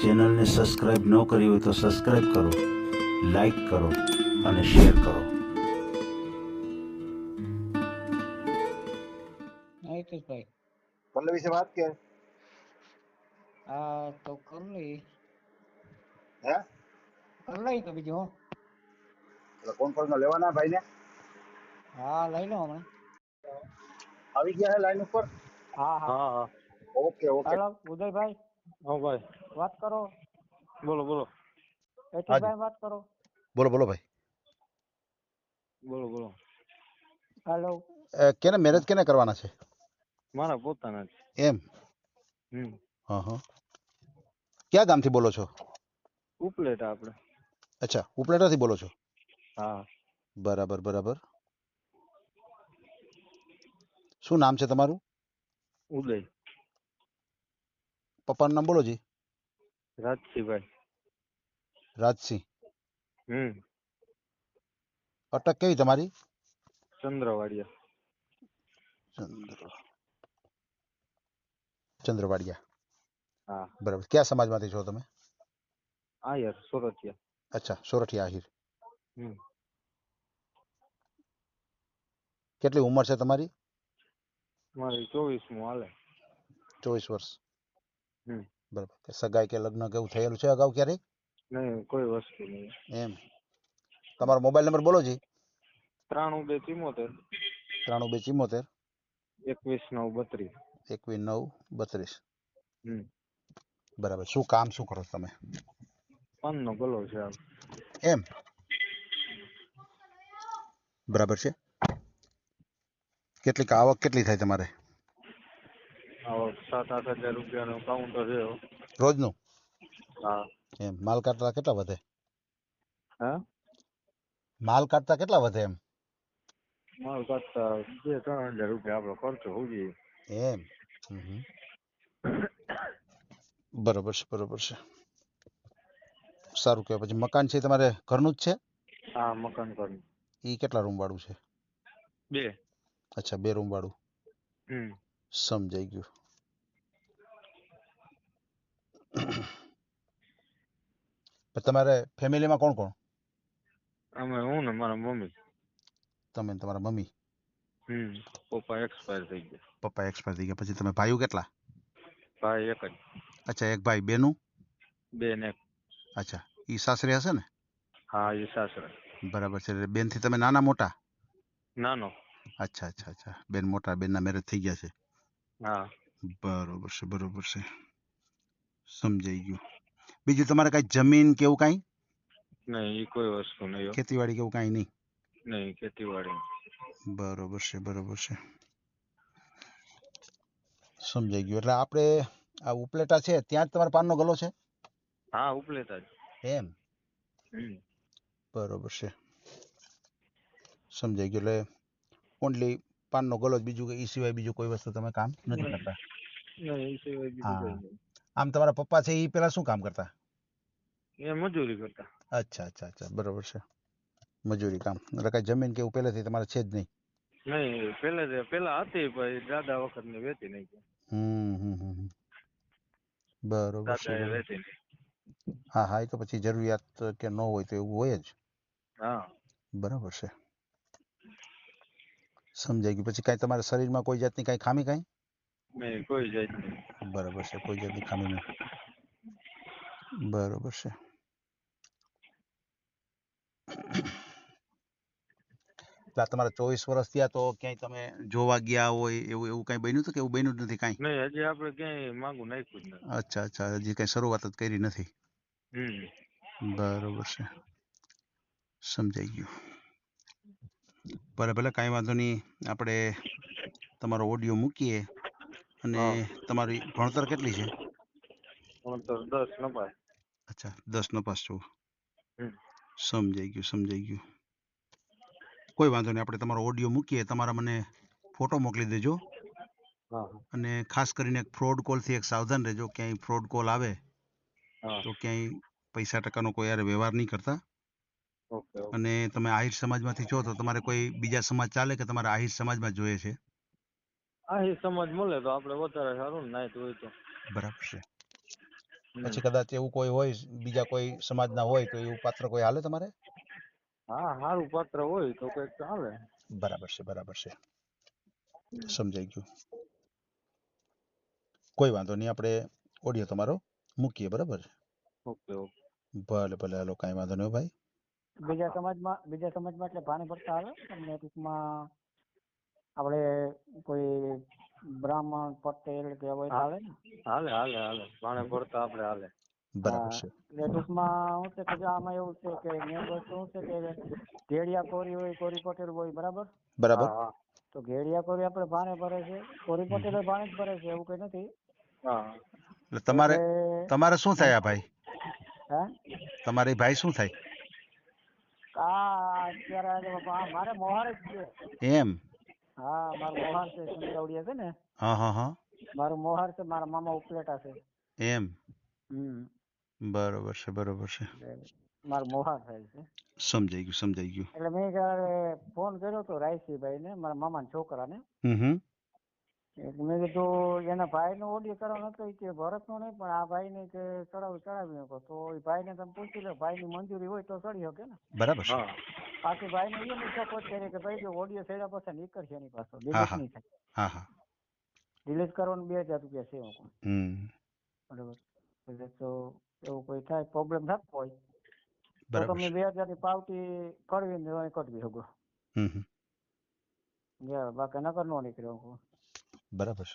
ચેનલને સબસ્ક્રાઇબ ન કરી હોય તો સબસ્ક્રાઇબ કરો લાઈક કરો અને શેર કરો. હિતેશભાઈ પલ્લવ વિશે વાત કે? આ તો કરી લઈ હે? કરી લઈ તો બીજું હું. કોન્ફરન્સમાં લેવાના ભાઈ ને હા લઈ લો હમણાં. આવી ગયા છે લાઈન ઉપર? હા હા. હા હા. ઓકે ઓકે હાલો ઉદયભાઈ. હા ભાઈ. વાત કરો. બોલો બોલો. હિતેશભાઈ વાત કરો. બોલો બોલો ભાઈ. બોલો બોલો. હેલો. કેને મેરેજ કેને કરવાના છે? મારા પોતાના છે એમ? હમ. હા હા. ક્યાં ગામથી બોલો છો? ઉપલેટા આપણે અચ્છા ઉપલેટાથી બોલો છો? હા. બરાબર બરાબર. શું નામ છે તમારું? ઉદય. પપ્પાનું નામ બોલો જી. રાજસીભાઈ રાજસિંહ હમ અટક કેવી તમારી ચંદ્રવાડિયા ચંદ્ર ચંદ્રવાડિયા હા બરાબર કયા સમાજમાંથી છો તમે આયર સુરતિયા અચ્છા સોરઠિયા આહિર હમ કેટલી ઉંમર છે તમારી મારી ચોવીસ મુ હાલે ચોવીસ વર્ષ હમ બરાબર. સગાઈ કે લગ્ન કે એવું થયેલું છે અગાઉ ક્યારેય? નહીં કોઈ વસ્તુ નહીં. એમ. તમારો મોબાઈલ નંબર બોલો જી. ત્રાણું બે ચિમોતેર. ત્રાણું બે ચિમોતેર. એકવીસ નવ બત્રીસ. એકવીસ નવ બત્રીસ. બરાબર. શું કામ શું કરો તમે? પાનનો ગલો છે એમ. બરાબર છે. કેટલીક આવક કેટલી થાય તમારે? સાત આઠ હજાર રૂપિયાનો કાઉન્ટર છે રોજનું? હા. એમ માલ કાઢતા કેટલા વધે? હા? માલ કાઢતા કેટલા વધે એમ? માલ કાઢતા બે ત્રણ હજાર રૂપિયા આપણો ખર્ચો હોવું જોઈએ. એમ. બરોબર છે બરોબર છે. સારું કહેવાય. પછી મકાન છે એ તમારે ઘરનું જ છે? હા મકાન ઘરનું. એ કેટલા રૂમ વાળું છે? બે. અચ્છા બે રૂમ વાળું હમ. સમજાઈ ગયું. તમારે ફેમિલીમાં કોણ કોણ? અમે હું ને મારા મમ્મી. તમે ને તમારા મમ્મી? હમ પપ્પા એક્સપાયર થઈ ગયા. પપ્પા એક્સપાયર થઈ ગયા. પછી તમે ભાઈઓ કેટલા? ભાઈ એક જ. અચ્છા એક ભાઈ બેનું? બેન એક. અચ્છા ઈ સાસરે હશે ને? હા એ સાસરે. બરાબર છે બેન બેનથી તમે નાના મોટા? નાનો. અચ્છા અચ્છા અચ્છા. બેન મોટા બેનના મેરેજ થઈ ગયા છે. હા. બરોબર છે બરોબર છે. સમજાઈ ગયું. બીજું તમારે કઈ જમીન કે એવું કઈ? નહીં એ કોઈ વસ્તુ નહીં. ખેતીવાડી કે એવું કઈ નહીં? નહીં ખેતીવાડી. બરોબર છે બરોબર છે. સમજાઈ ગયું. એટલે આપણે આ ઉપલેટા છે ત્યાં જ તમારા પાનનો ગલો છે? હા ઉપલેટા એમ? બરોબર છે. સમજાઈ ગયું. એટલે ઓનલી પાનનો ગલો જ બીજું કે એ સિવાય બીજું કોઈ વસ્તુ તમે કામ નથી કરતા. આમ તમારા પપ્પા છે એ પેલા શું કામ કરતા? એ મજૂરી કરતા અચ્છા અચ્છા અચ્છા બરોબર છે મજૂરી કામ એટલે કઈ જમીન કે એવું પહેલેથી તમારે છે જ નહીં નહીં પેલે પેલા હતી પછી દાદા વખતની વેચી નાખી હમ હમ હમ હમ. બરોબર છે દાદા એ બરોબર. વેચી નાખી હા હા એ તો પછી જરૂરિયાત કે ન હોય તો એવું હોય જ હા બરાબર છે સમજાઈ ગયું પછી કાંઈ તમારા શરીરમાં કોઈ જાતની કાંઈ ખામી કાંઈ નહીં કોઈ જાત નહીં બરાબર છે કોઈ જાતની ખામી નહીં બરોબર છે એટલે આ તમારા ચોવીસ વર્ષ થયા તો ક્યાંય તમે જોવા ગયા હોય એવું એવું કઈ બન્યું હતું કે એવું બન્યું જ નથી કાંઈ? નહીં હજી આપણે ક્યાંય માંગુ નાખ્યું જ નથી. અચ્છા અચ્છા હજી કઈ શરૂઆત જ કરી નથી? બરોબર છે. સમજાઈ ગયું. ભલે ભલે કાંઈ વાંધો નહીં. આપણે તમારો ઓડિયો મૂકીએ અને તમારી ભણતર કેટલી છે? ભણતર દસ નપાસ. અચ્છા દસ નો પાસ છો. હમ. સમજાઈ ગયું સમજાઈ ગયું. કોઈ વાંધો નહીં આપણે તમારો ઓડિયો મૂકીએ. તમારા મને ફોટો મોકલી દેજો. અને ખાસ કરીને ફ્રોડ કોલથી એક સાવધાન રહેજો. ક્યાંય ફ્રોડ કોલ આવે તો ક્યાંય પૈસા ટકાનો કોઈ યાર વ્યવહાર નહીં કરતા. અને તમે આહિર સમાજમાંથી છો તો તમારે કોઈ બીજા સમાજ ચાલે કે તમારે આહિર સમાજમાં જોઈએ છે? આહિર સમાજ સમજ મળે તો આપણે વધારે સારું ને નાઈટ હોય તો. બરાબર છે. પછી કદાચ એવું કોઈ હોય બીજા કોઈ સમાજના હોય તો એવું પાત્ર કોઈ હાલે તમારે? હા સારું પાત્ર હોય તો કંઈક ચાલે બરાબર છે બરાબર છે. સમજાઈ ગયું. કોઈ વાંધો નહીં આપણે ઓડિયો તમારો મૂકીએ બરાબર? Okay okay. ભલે ભલે હાલો કાંઈ વાંધો નહીં ભાઈ. બીજા સમાજમાં બીજા સમાજમાં એટલે ભાને પડતા આવે તમને ટૂંકમાં આપણે કોઈ બ્રાહ્મણ પટેલ કે હોય તો હાલે ને? હાલે હાલે હાલે. પાણે પડતા આપણે હાલે. બરાબર હા, છે એટલે ટૂંકમાં શું છે કે જો આમાં એવું છે કે મેન વસ્તુ શું છે કે ઘેડિયા કોરી હોય કોરી પટેલ હોય બરાબર? બરાબર. હા તો ઘેડિયા કોરી આપણે ભાને ભરે છે. કોરી પટેલ ભાને જ ભરે છે એવું કઈ નથી. હા. એટલે તમારે એટલે, તમારે શું થાય આ ભાઈ? હે? તમારે એ ભાઈ શું થાય? આ અત્યારે આજે બાપા આ મારે મોહાર જ છે. એમ? હા મારું મોહાર છે સંતાવડિયા છે ને? હા હા હા. મારું મોહાર છે મારા મામા ઉપલેટા છે. એમ? હમ. બરોબર છે બરોબર છે. મારું મોહાર થાય છે. સમજાઈ ગયું સમજાઈ ગયું. એટલે મેં જ્યારે ફોન કર્યો તો રાયસીભાઈ ને મારા મામા છોકરાને. હમ હમ. મેં કીધું એના ભાઈનો ઓડિયો કરવાનો હતો કે ભરતનો નહીં પણ આ ભાઈને કે ચડાવી ચડાવી શકો તો એ ભાઈને તમે પૂછી લો ભાઈની મંજૂરી હોય તો ચડી શકે ને. બરાબર હા. બાકી ભાઈને એ નહીં સપોર્ટ કરે કે ભાઈ જો ઓડિયો ચડ્યા પછી નીકળશે એની પાસે ડિલીટ નહીં થાય. હા હા. ડિલીટ કરવાનું બે હજાર રૂપિયા છે એમાં બરાબર. એટલે તો એવું કોઈ થાય પ્રોબ્લેમ થતો હોય. તો તમે બે હજારની પાવતી કરવી ને કટવી શકો હમ હમ. યા, બાકી નકર નો નીકળ્યો હું. બરાબર.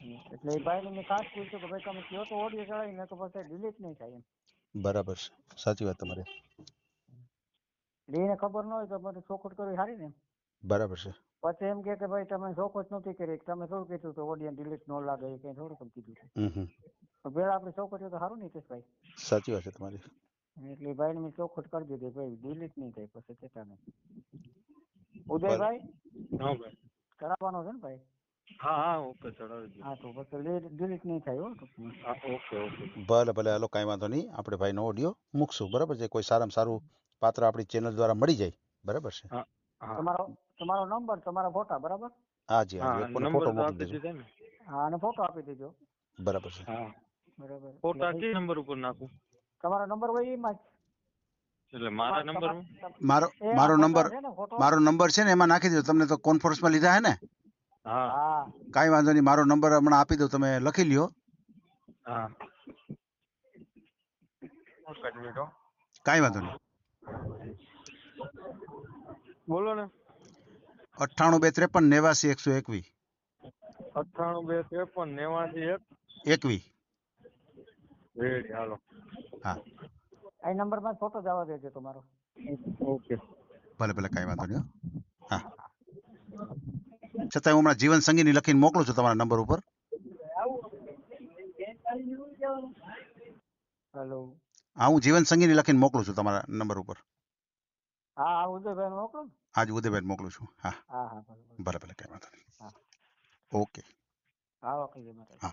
છે એટલે એ ભાઈને મેં ખાસ પૂછ્યું કે ભાઈ તમે કયો તો ઓડિયો ચડાવીને તો પછી ડિલીટ નહીં થાય એમ. બરાબર છે. સાચી વાત તમારી. એટલે એને ખબર ન હોય તો મને ચોખવટ કરવી સારી ને બરાબર છે. પછી એમ કે કે ભાઈ તમે ચોખવટ નથી કરી તમે થોડું કીધું તો ઓડિયો ડિલીટ ન લાગે એ કઈ થોડું કીધું છે. હમ પેલા આપણે ચોખવટ તો સારું નહીં ભાઈ. સાચી વાત છે તમારી. એટલે ભાઈ મેં ચોખવટ કરી દીધી ભાઈ ડિલીટ નહીં થાય પછી ચેતા નહીં ઉદયભાઈ? હા ભાઈ. કરાવવાનો છે ને ભાઈ? હા હા ઓકે ચડાવી હા તો પછી ડિલીટ નહીં થાય હો હા ઓકે ઓકે. ભલે ભલે હાલો કાંઈ વાંધો નહીં. આપણે ભાઈનો ઓડિયો મૂકશું બરાબર છે? કોઈ સારામાં સારું પાત્ર આપણી ચેનલ દ્વારા મળી જાય બરાબર છે? તમારો તમારો નંબર તમારા ફોટા બરાબર? હા જી હા મને ફોટો મોકલી દેજો. ને. હા અને ફોટો આપી દેજો. બરાબર છે. હા. બરાબર. ફોટા કે નંબર ઉપર નાખું? તમારો નંબર હોય એમાં જ. એટલે મારા નંબર મારો મારો નંબર છે ને ફોટો? મારો નંબર છે ને એમાં નાખી દેજો. તમને તો કોન્ફરન્સમાં લીધા હે ને? હા. હા. કાંઈ વાંધો નહીં મારો નંબર હમણાં આપી દો તમે લખી લ્યો. હા. કાંઈ વાંધો નહીં. બોલો ને. અઠ્ઠાણું બે ત્રેપન નેવાસી એકસો એકવી. અઠ્ઠાણું બે ત્રેપન નેવાસી એક. એકવી. Ready hello. હા. આ નંબરમાં ફોટો જવા દેજો તમારો. ઓકે. ભલે ભલે કાંઈ વાંધો નહીં હો. છતાં હું હમણાં જીવન સંગીની લખીને મોકલું છું તમારા નંબર ઉપર. હેલો હા હું જીવન સંગીની લખીને મોકલું છું તમારા નંબર ઉપર. હા ઉદયભાઈ મોકલું આજ ઉદયભાઈ મોકલું છું. હા. હા હા ભલે ભલે. કઈ વાંધો નહીં. ઓકે. હા ઓકે હા.